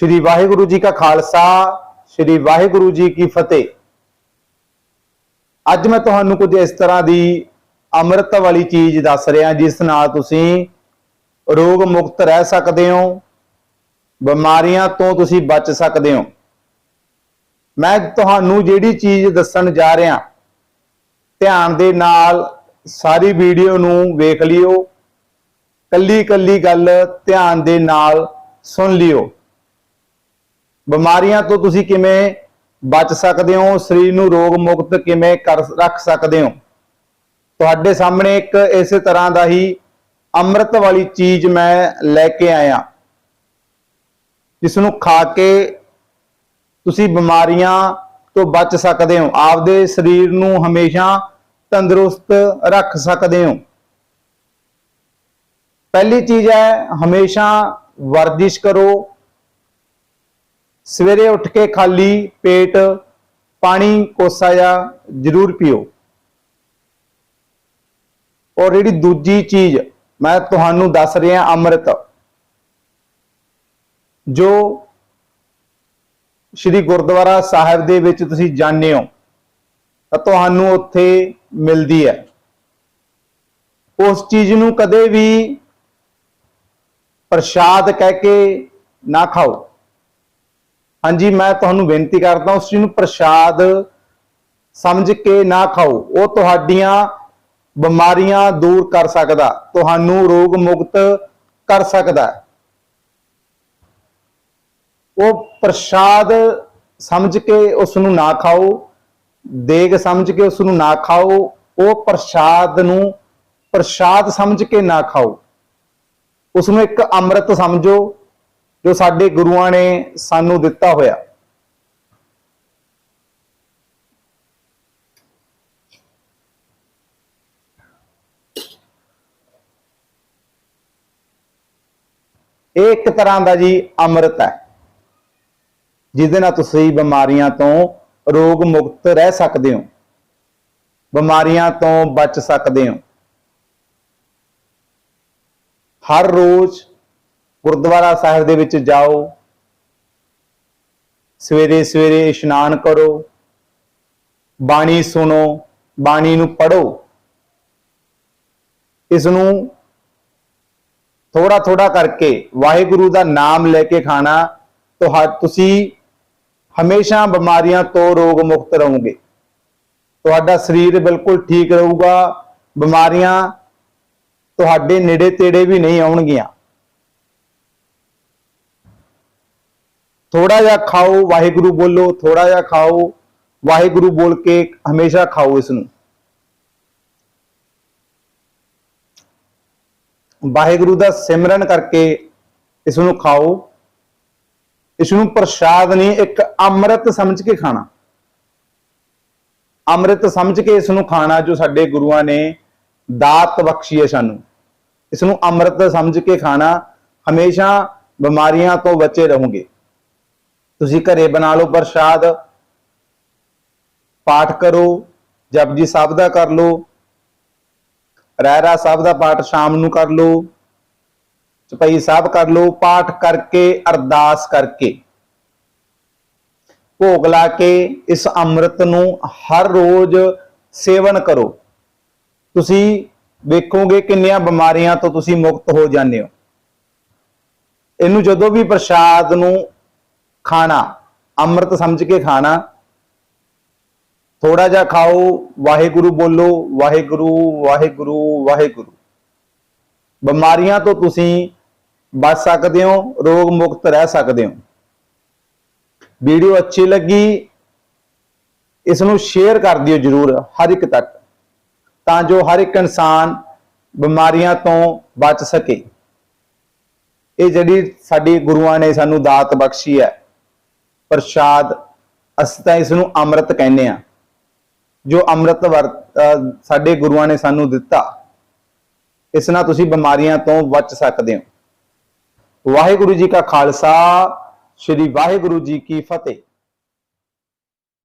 ਸ੍ਰੀ ਵਾਹਿਗੁਰੂ ਜੀ ਕਾ ਖਾਲਸਾ, ਸ੍ਰੀ ਵਾਹਿਗੁਰੂ ਜੀ ਕੀ ਫਤਿਹ। ਅੱਜ ਮੈਂ ਤੁਹਾਨੂੰ ਕੁਝ ਇਸ ਤਰ੍ਹਾਂ ਦੀ ਅੰਮ੍ਰਿਤ ਵਾਲੀ ਚੀਜ਼ ਦੱਸ ਰਿਹਾ, ਜਿਸ ਨਾਲ ਤੁਸੀਂ ਰੋਗ ਮੁਕਤ ਰਹਿ ਸਕਦੇ ਹੋ, ਬਿਮਾਰੀਆਂ ਤੋਂ ਤੁਸੀਂ ਬਚ ਸਕਦੇ ਹੋ। ਮੈਂ ਤੁਹਾਨੂੰ ਜਿਹੜੀ ਚੀਜ਼ ਦੱਸਣ ਜਾ ਰਿਹਾ, ਧਿਆਨ ਦੇ ਨਾਲ ਸਾਰੀ ਵੀਡੀਓ ਨੂੰ ਵੇਖ ਲਿਓ ਕੱਲੀ ਕੱਲੀ ਗੱਲ ਧਿਆਨ ਦੇ ਨਾਲ ਸੁਣ ਲਿਓ। ਬਿਮਾਰੀਆਂ ਤੋਂ ਤੁਸੀਂ ਕਿਵੇਂ ਬਚ ਸਕਦੇ ਹੋ? ਸਰੀਰ ਨੂੰ ਰੋਗ ਮੁਕਤ ਕਿਵੇਂ ਕਰ ਰੱਖ ਸਕਦੇ ਹੋ? ਤੁਹਾਡੇ ਸਾਹਮਣੇ ਇੱਕ ਇਸੇ ਤਰ੍ਹਾਂ ਦਾ ਹੀ ਅੰਮ੍ਰਿਤ ਵਾਲੀ ਚੀਜ਼ ਮੈਂ ਲੈ ਕੇ ਆਇਆ। ਜਿਸ ਨੂੰ ਖਾ ਕੇ ਤੁਸੀਂ ਬਿਮਾਰੀਆਂ ਤੋਂ ਬਚ ਸਕਦੇ ਹੋ। ਆਪਦੇ ਸਰੀਰ ਨੂੰ ਹਮੇਸ਼ਾ ਤੰਦਰੁਸਤ ਰੱਖ ਸਕਦੇ ਹੋ। ਪਹਿਲੀ ਚੀਜ਼ ਹੈ, ਹਮੇਸ਼ਾ ਵਰਜਿਸ਼ ਕਰੋ। ਸਵੇਰੇ ਉੱਠ ਕੇ ਖਾਲੀ ਪੇਟ ਪਾਣੀ ਕੋਸਾ ਜਾਂ ਜ਼ਰੂਰ ਪੀਓ। ਔਰ ਜਿਹੜੀ ਦੂਜੀ ਚੀਜ਼ ਮੈਂ ਤੁਹਾਨੂੰ ਦੱਸ ਰਿਹਾ ਅੰਮ੍ਰਿਤ, ਜੋ ਸ੍ਰੀ ਗੁਰਦੁਆਰਾ ਸਾਹਿਬ ਦੇ ਵਿੱਚ ਤੁਸੀਂ ਜਾਣਦੇ ਹੋ, ਤਾਂ ਤੁਹਾਨੂੰ ਉੱਥੇ ਮਿਲਦੀ ਹੈ। ਉਸ ਚੀਜ਼ ਨੂੰ ਕਦੇ ਵੀ ਪ੍ਰਸ਼ਾਦ ਕਹਿ ਕੇ ਨਾ ਖਾਓ। ਹਾਂਜੀ, ਮੈਂ ਤੁਹਾਨੂੰ ਬੇਨਤੀ ਕਰਦਾ ਉਸ ਚੀਜ਼ ਨੂੰ ਪ੍ਰਸ਼ਾਦ ਸਮਝ ਕੇ ਨਾ ਖਾਓ। ਉਹ ਤੁਹਾਡੀਆਂ ਬਿਮਾਰੀਆਂ ਦੂਰ ਕਰ ਸਕਦਾ, ਤੁਹਾਨੂੰ ਰੋਗ ਮੁਕਤ ਕਰ ਸਕਦਾ। ਉਹ ਪ੍ਰਸ਼ਾਦ ਸਮਝ ਕੇ ਉਸ ਨੂੰ ਨਾ ਖਾਓ, ਦੇਗ ਸਮਝ ਕੇ ਉਸ ਨੂੰ ਨਾ ਖਾਓ, ਉਹ ਪ੍ਰਸ਼ਾਦ ਨੂੰ ਪ੍ਰਸ਼ਾਦ ਸਮਝ ਕੇ ਨਾ ਖਾਓ। ਉਸ ਨੂੰ ਇੱਕ ਅੰਮ੍ਰਿਤ ਸਮਝੋ ਜੋ ਸਾਡੇ ਗੁਰੂਆਂ ਨੇ ਸਾਨੂੰ ਦਿੱਤਾ ਹੋਇਆ। ਇਹ ਇੱਕ ਤਰ੍ਹਾਂ ਦਾ ਜੀ ਅੰਮ੍ਰਿਤ ਹੈ, ਜਿਹਦੇ ਨਾਲ ਤੁਸੀਂ ਬਿਮਾਰੀਆਂ ਤੋਂ ਰੋਗ ਮੁਕਤ ਰਹਿ ਸਕਦੇ ਹੋ, ਬਿਮਾਰੀਆਂ ਤੋਂ ਬਚ ਸਕਦੇ ਹੋ। ਹਰ ਰੋਜ਼ ਗੁਰਦੁਆਰਾ ਸਾਹਿਬ ਦੇ ਵਿੱਚ ਜਾਓ। ਸਵੇਰੇ ਸਵੇਰੇ ਇਸ਼ਨਾਨ ਕਰੋ। ਬਾਣੀ ਸੁਣੋ। ਬਾਣੀ ਨੂੰ ਪੜੋ ਇਸ ਨੂੰ ਥੋੜਾ ਥੋੜਾ ਕਰਕੇ ਵਾਹਿਗੁਰੂ ਦਾ ਨਾਮ ਲੈ ਕੇ ਖਾਣਾ ਤੁਹਾ, ਤੁਸੀਂ ਹਮੇਸ਼ਾ ਬਿਮਾਰੀਆਂ ਤੋਂ ਰੋਗ ਮੁਕਤ ਰਹੋਗੇ। ਤੁਹਾਡਾ ਸਰੀਰ ਬਿਲਕੁਲ ਠੀਕ ਰਹੂਗਾ। ਬਿਮਾਰੀਆਂ ਤੁਹਾਡੇ ਨੇੜੇ ਤੇੜੇ ਵੀ ਨਹੀਂ ਆਉਣਗੀਆਂ। ਥੋੜਾ ਜਿਹਾ ਖਾਓ, ਵਾਹਿਗੁਰੂ ਬੋਲੋ ਥੋੜਾ ਜਿਹਾ ਖਾਓ, ਵਾਹਿਗੁਰੂ ਬੋਲ ਕੇ ਹਮੇਸ਼ਾ ਖਾਓ ਇਸ ਨੂੰ ਵਾਹਿਗੁਰੂ ਦਾ ਸਿਮਰਨ ਕਰਕੇ ਇਸ ਨੂੰ ਖਾਓ। ਇਸ ਨੂੰ ਪ੍ਰਸ਼ਾਦ ਨਹੀਂ, ਇੱਕ ਅੰਮ੍ਰਿਤ ਸਮਝ ਕੇ ਖਾਣਾ। ਅੰਮ੍ਰਿਤ ਸਮਝ ਕੇ ਇਸ ਨੂੰ ਖਾਣਾ ਜੋ ਸਾਡੇ ਗੁਰੂਆਂ ਨੇ ਦਾਤ ਬਖਸ਼ੀ ਹੈ ਸਾਨੂੰ। ਇਸ ਨੂੰ ਅੰਮ੍ਰਿਤ ਸਮਝ ਕੇ ਖਾਣਾ ਹਮੇਸ਼ਾ ਬਿਮਾਰੀਆਂ ਤੋਂ ਬਚੇ ਰਹੋਗੇ। ਤੁਸੀਂ ਘਰੇ ਬਣਾ ਲਓ ਪ੍ਰਸ਼ਾਦ, ਪਾਠ ਕਰੋ ਜਪਜੀ ਸਾਹਿਬ ਦਾ ਕਰ ਲਓ ਰਹਿਰਾ ਸਾਹਿਬ ਦਾ ਪਾਠ ਸ਼ਾਮ ਨੂੰ ਕਰ ਲਓ, ਚਪਈ ਸਾਹਿਬ ਕਰ ਲਓ, ਪਾਠ ਕਰਕੇ, ਅਰਦਾਸ ਕਰਕੇ। ਭੋਗ ਲਾ ਕੇ ਇਸ ਅੰਮ੍ਰਿਤ ਨੂੰ ਹਰ ਰੋਜ਼ ਸੇਵਨ ਕਰੋ। ਤੁਸੀਂ ਵੇਖੋਗੇ ਕਿੰਨੀਆਂ ਬਿਮਾਰੀਆਂ ਤੋਂ ਤੁਸੀਂ ਮੁਕਤ ਹੋ ਜਾਂਦੇ ਹੋ। ਇਹਨੂੰ ਜਦੋਂ ਵੀ ਪ੍ਰਸ਼ਾਦ ਨੂੰ ਖਾਣਾ, ਅੰਮ੍ਰਿਤ ਸਮਝ ਕੇ ਖਾਣਾ। ਥੋੜਾ ਜਿਹਾ ਖਾਓ, ਵਾਹਿਗੁਰੂ ਬੋਲੋ, ਵਾਹਿਗੁਰੂ ਵਾਹਿਗੁਰੂ ਵਾਹਿਗੁਰੂ। ਬਿਮਾਰੀਆਂ ਤੋਂ ਤੁਸੀਂ ਬਚ ਸਕਦੇ ਹੋ, ਰੋਗ ਮੁਕਤ ਰਹਿ ਸਕਦੇ ਹੋ। ਵੀਡੀਓ ਅੱਛੀ ਲੱਗੀ ਇਸ ਨੂੰ ਸ਼ੇਅਰ ਕਰ ਦਿਓ ਜਰੂਰ, ਹਰ ਇੱਕ ਤੱਕ, ਤਾਂ ਜੋ ਹਰ ਇੱਕ ਇਨਸਾਨ ਬਿਮਾਰੀਆਂ ਤੋਂ ਬਚ ਸਕੇ। ਇਹ ਜਿਹੜੀ ਸਾਡੀ ਗੁਰੂਆਂ ਨੇ ਸਾਨੂੰ ਦਾਤ ਬਖਸ਼ੀ ਹੈ ਪ੍ਰਸ਼ਾਦ ਅਸੀਂ ਤਾਂ ਇਸ ਨੂੰ ਅੰਮ੍ਰਿਤ ਕਹਿੰਦੇ ਆ ਜੋ ਅੰਮ੍ਰਿਤ ਵਰਤ ਸਾਡੇ ਗੁਰੂਆਂ ਨੇ ਸਾਨੂੰ ਦਿੱਤਾ, ਇਸ ਨਾਲ ਤੁਸੀਂ ਬਿਮਾਰੀਆਂ ਤੋਂ ਬਚ ਸਕਦੇ ਹੋ। ਵਾਹਿਗੁਰੂ ਜੀ ਕਾ ਖਾਲਸਾ, ਸ੍ਰੀ ਵਾਹਿਗੁਰੂ ਜੀ ਕੀ ਫਤਿਹ।